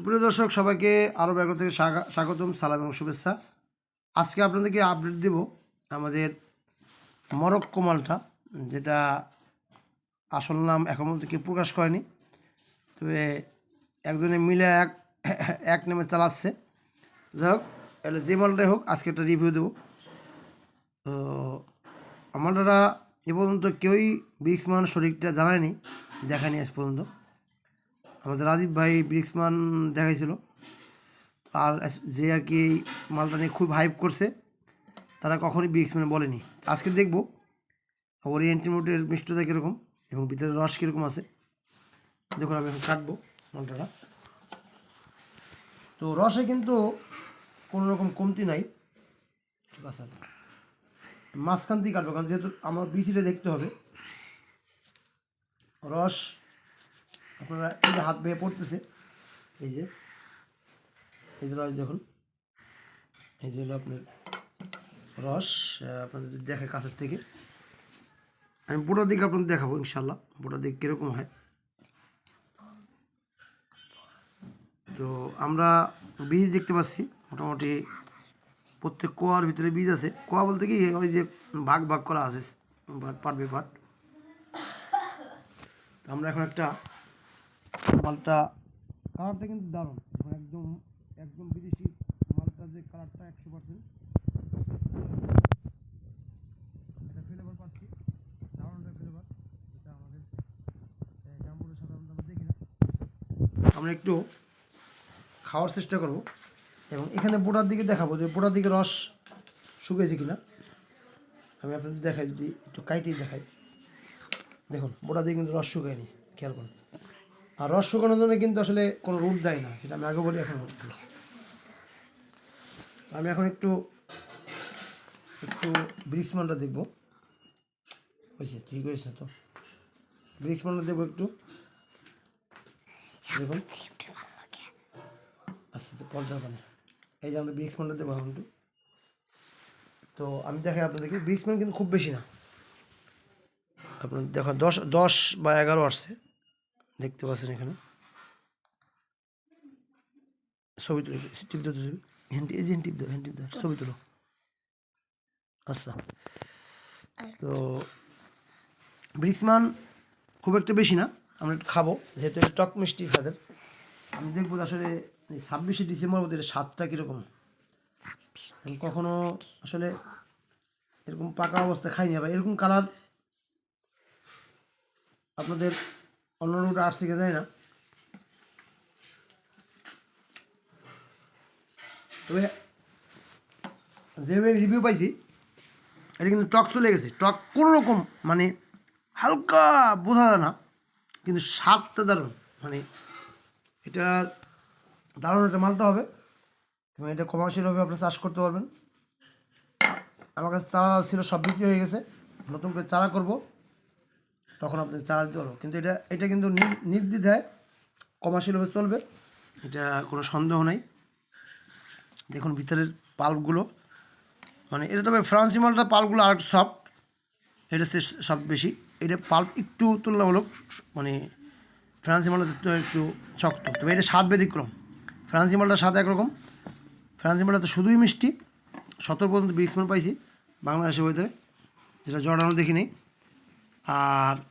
সুপ্রিয় দর্শক, সবাইকে আরও ব্যাগর থেকে স্বাগা- স্বাগতম, সালাম এবং শুভেচ্ছা। আজকে আপনাদেরকে আপডেট দেব আমাদের মরক্কো মালটা, যেটা আসল নাম এখন পর্যন্ত কেউ প্রকাশ করেনি। তবে একজনে মিলে এক এক নামে চালাচ্ছে। যাই হোক, তাহলে যে মালটাই হোক, আজকে একটা রিভিউ দেবো। তো মালটাটা এ পর্যন্ত কেউই ব্রিক্সমান শরীরটা জানায়নি, দেখায়নি আজ পর্যন্ত। আমাদের রাজীব ভাই ব্রিক্সমান দেখাইছিল। আর যে আর কি এই মালটা নিয়ে খুব হাইপ করছে, তারা কখনই ব্রিক্সম্যান বলেনি। আজকে দেখব, ওর অ্যান্টিমোটের মিষ্টতা কীরকম এবং ভিতরে রস কীরকম আছে। দেখুন, আমি এখন কাটবো মালটাটা। তো রসে কিন্তু কোনো রকম কমতি নাই। ঠিক আছে মাঝখান দিয়ে কাটবো, কারণ যেহেতু আমার বিচিটা দেখতে হবে। রস আপনারা এই যে হাত বেয়ে পড়তেছে, এই যে এই যে রস দেখুন, এই যে হলো আপনার রস আপনাদের দেখে কাছের থেকে। আমি বুড়োর দিকে আপনাদের দেখাবো ইনশাল্লাহ বুড়োর দিক কীরকম হয়। তো আমরা বীজ দেখতে পাচ্ছি, মোটামুটি প্রত্যেক কোয়ার ভিতরে বীজ আছে। কোয়া বলতে কি, ওই যে ভাগ ভাগ করা আছে, পার্ট বাই পার্ট আমরা এখন একটা মালটা, কালারটা কিন্তু দারুণ। এখন একদম একদম বিদেশি মালটা যে কালারটা একশো পার্সেন্ট ফ্লেভার পাচ্ছি, দারুণ একটা আমাদের আমরা আমরা একটু খাওয়ার চেষ্টা করব এবং এখানে বোটার দিকে দেখাবো যে বোটার দিকে রস শুকিয়েছে কিনা। আমি আপনাদের দেখাই, যদি একটু কাইটেই দেখাই। দেখুন, বোটার দিকে কিন্তু রস শুকায়নি, খেয়াল করুন। আর রস শুকানোর জন্য কিন্তু আসলে কোনো রুট দেয় না সেটা আমি আগে বলি এখন আমি এখন একটু একটু ব্রিক্সমানটা দেখব। হয়েছে ঠিক হয়েছে তো? ব্রিক্সমানটা দেবো একটু। দেখুন। আচ্ছা তো পর্দা মানে এই যে আমরা ব্রিক্সমানটা দেবো এখন একটু। তো আমি দেখাই আপনাদেরকে ব্রিক্সমান কিন্তু খুব বেশি না। আপনার দেখো দশ দশ বা এগারো আসছে। দেখতে পাচ্ছেন এখানে। ছবি তুলে টিপ দাও ছবি। হ্যান্ড এই যে টিপ দাও হ্যান্ড টিপ দাও ছবি তুলো। আচ্ছা। তো ব্রিক্সমান খুব একটা বেশি না আমরা একটু খাব যেহেতু এটা টক মিষ্টি খাদের আমি দেখব আসলে ছাব্বিশে ডিসেম্বর মধ্যে স্বাদটা কীরকম। কখনো আসলে এরকম পাকা অবস্থা খাইনি আবার এরকম কালার আপনাদের অন্য রুটে আসছে কিনা যায় না। তবে যেভাবে রিভিউ পাইছি, এটা কিন্তু টক চলে গেছে। টক কোনো রকম মানে হালকা বোঝা যায় না, কিন্তু স্বাদটা দারুণ। মানে এটা দারুণ একটা মালটা হবে। এবং এটা কমার্শিয়ালভাবে আপনি চাষ করতে পারবেন। আমার কাছে চারা ছিল, সব বিক্রি হয়ে গেছে। নতুন করে চারা করব। তখন আপনি চারা দিতে পারব। কিন্তু এটা এটা কিন্তু নির- নির্দ্বিধায় কমার্শিয়ালভাবে চলবে। এটা কোনো সন্দেহ নাই। দেখুন ভিতরের পাল্পগুলো মানে এটা তবে ফ্রান্সি মালটা পাল্পগুলো আর সফট এটা সব বেশি। এটা পাল্প একটু তুলনামূলক মানে ফ্রান্সি মালটা একটু শক্ত। তবে এটা স্বাদ ব্যতিক্রম। ফ্রান্সি মালটার স্বাদ একরকম। ফ্রান্সি মালটা তো শুধুই মিষ্টি। সতেরো পর্যন্ত ব্রিক্সমান পাইছি বাংলাদেশের ভিতরে। যেটা জর্ডানো দেখিনি। আর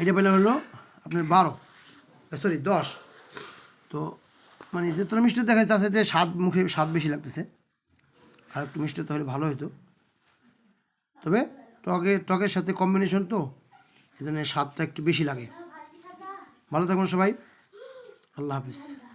এটা পেলে হলো আপনার বারো। সরি দশ। তো মানে যে তোরা মিষ্টি দেখা যাচ্ছে সাথে স্বাদ মুখে স্বাদ বেশি লাগতেছে। আর একটু মিষ্টি তাহলে ভালো হতো তবে টকে, টকের সাথে কম্বিনেশন তো এই জন্য স্বাদটা একটু বেশি লাগে। ভালো থাকবেন সবাই। আল্লাহ হাফিজ।